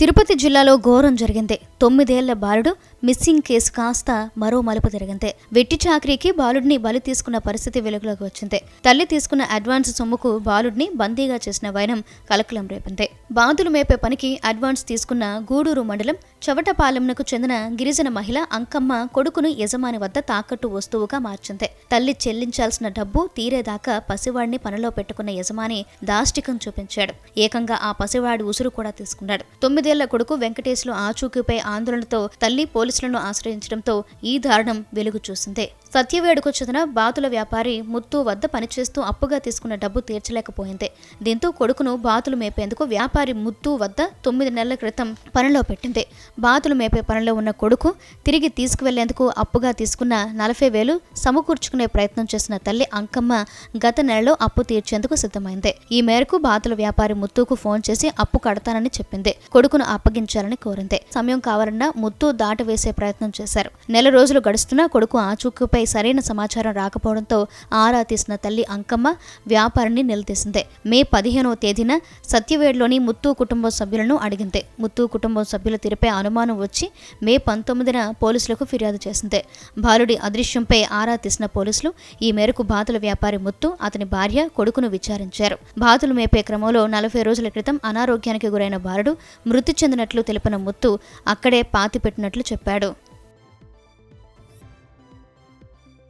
తిరుపతి జిల్లాలో ఘోరం జరిగింది. తొమ్మిదేళ్ళ బాలుడు మిస్సింగ్ కేసు కాస్త మరో మలుపు తిరిగింది. వెట్టి చాకరీకి బాలుడిని బలి తీసుకున్న పరిస్థితి వెలుగులోకి వచ్చింది. తల్లి తీసుకున్న అడ్వాన్స్ సొమ్ముకు బాలుడిని బందీగా చేసిన వైనం కలకలం రేపింది. బాధులు మేపే పనికి అడ్వాన్స్ తీసుకున్న గూడూరు మండలం చవటపాలెంకు చెందిన గిరిజన మహిళ అంకమ్మ కొడుకును యజమాని వద్ద తాకట్టు వస్తువుగా మార్చింది. తల్లి చెల్లించాల్సిన డబ్బు తీరేదాకా పసివాడిని పనిలో పెట్టుకున్న యజమాని దాష్టికం చూపించాడు. ఏకంగా ఆ పసివాడి ఉసురు కూడా తీసుకున్నాడు. తొమ్మిది తొమ్మిదేళ్ళ కొడుకు వెంకటేశ్లు ఆచూకీపై ఆందోళనతో తల్లి పోలీసులను ఆశ్రయించడంతో ఈ దారుణం వెలుగు చూసింది. సత్యవేడుకు చెందిన బాతుల వ్యాపారి ముత్తు వద్ద పనిచేస్తూ అప్పుగా తీసుకున్న డబ్బు తీర్చలేకపోయింది. దీంతో కొడుకును బాతులు మేపేందుకు వ్యాపారి ముత్తు వద్ద తొమ్మిది నెలల క్రితం పనిలో పెట్టింది. బాతులు మేపే పనిలో ఉన్న కొడుకు తిరిగి తీసుకువెళ్ళేందుకు అప్పుగా తీసుకున్న నలభై వేలు సమకూర్చుకునే ప్రయత్నం చేసిన తల్లి అంకమ్మ గత నెలలో అప్పు తీర్చేందుకు సిద్ధమైంది. ఈ మేరకు బాతుల వ్యాపారి ముత్తుకు ఫోన్ చేసి అప్పు కడతానని చెప్పింది. కొడుకును అప్పగించాలని కోరింది. సమయం కావాలన్నా ముత్తు దాటవేసే ప్రయత్నం చేశారు. నెల రోజులు గడుస్తున్నా కొడుకు ఆచూకుపై సరైన సమాచారం రాకపోవడంతో ఆరా తీసిన తల్లి అంకమ్మ వ్యాపారిని నిలదీసింది. మే పదిహేనవ తేదీన సత్యవేడులోని ముత్తు కుటుంబ సభ్యులను అడిగింది. ముత్తు కుటుంబం సభ్యుల తీరుపై అనుమానం వచ్చి మే పంతొమ్మిదిన పోలీసులకు ఫిర్యాదు చేసింది. బాలుడి అదృశ్యంపై ఆరా తీసిన పోలీసులు ఈ మేరకు బాతుల వ్యాపారి ముత్తు అతని భార్య కొడుకును విచారించారు. బాతులు మేపే క్రమంలో నలభై రోజుల క్రితం అనారోగ్యానికి గురైన బాలుడు మృతి చెందినట్లు తెలిపిన ముత్తు అక్కడే పాతిపెట్టినట్లు చెప్పాడు.